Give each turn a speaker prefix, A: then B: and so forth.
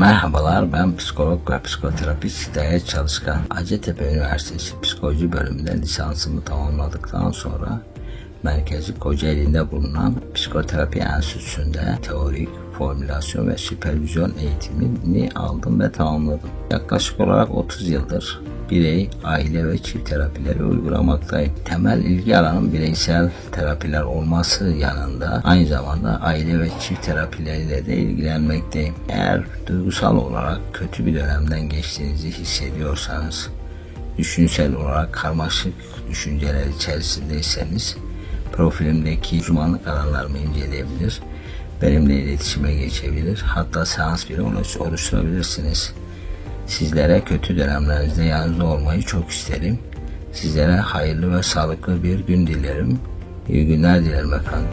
A: Merhabalar ben psikolog ve psikoterapist Hidayet Çalışkan. Hacettepe Üniversitesi Psikoloji bölümünde lisansımı tamamladıktan sonra merkezi Kocaeli'nde bulunan Psikoterapi Enstitüsü'nde teorik, formülasyon ve süpervizyon eğitimini aldım ve tamamladım. Yaklaşık olarak 30 yıldır birey, aile ve çift terapileri uygulamaktayım. Temel ilgi alanım bireysel terapiler olması yanında aynı zamanda aile ve çift terapileriyle de ilgilenmekteyim. Eğer duygusal olarak kötü bir dönemden geçtiğinizi hissediyorsanız, düşünsel olarak karmaşık düşünceler içerisindeyseniz profilimdeki uzmanlık alanlarımı inceleyebilir, benimle iletişime geçebilir, hatta seans bile oluş- oluşturabilirsiniz. Sizlere kötü dönemlerinizde yanınızda olmayı çok isterim. Sizlere hayırlı ve sağlıklı bir gün dilerim. İyi günler dilerim efendim.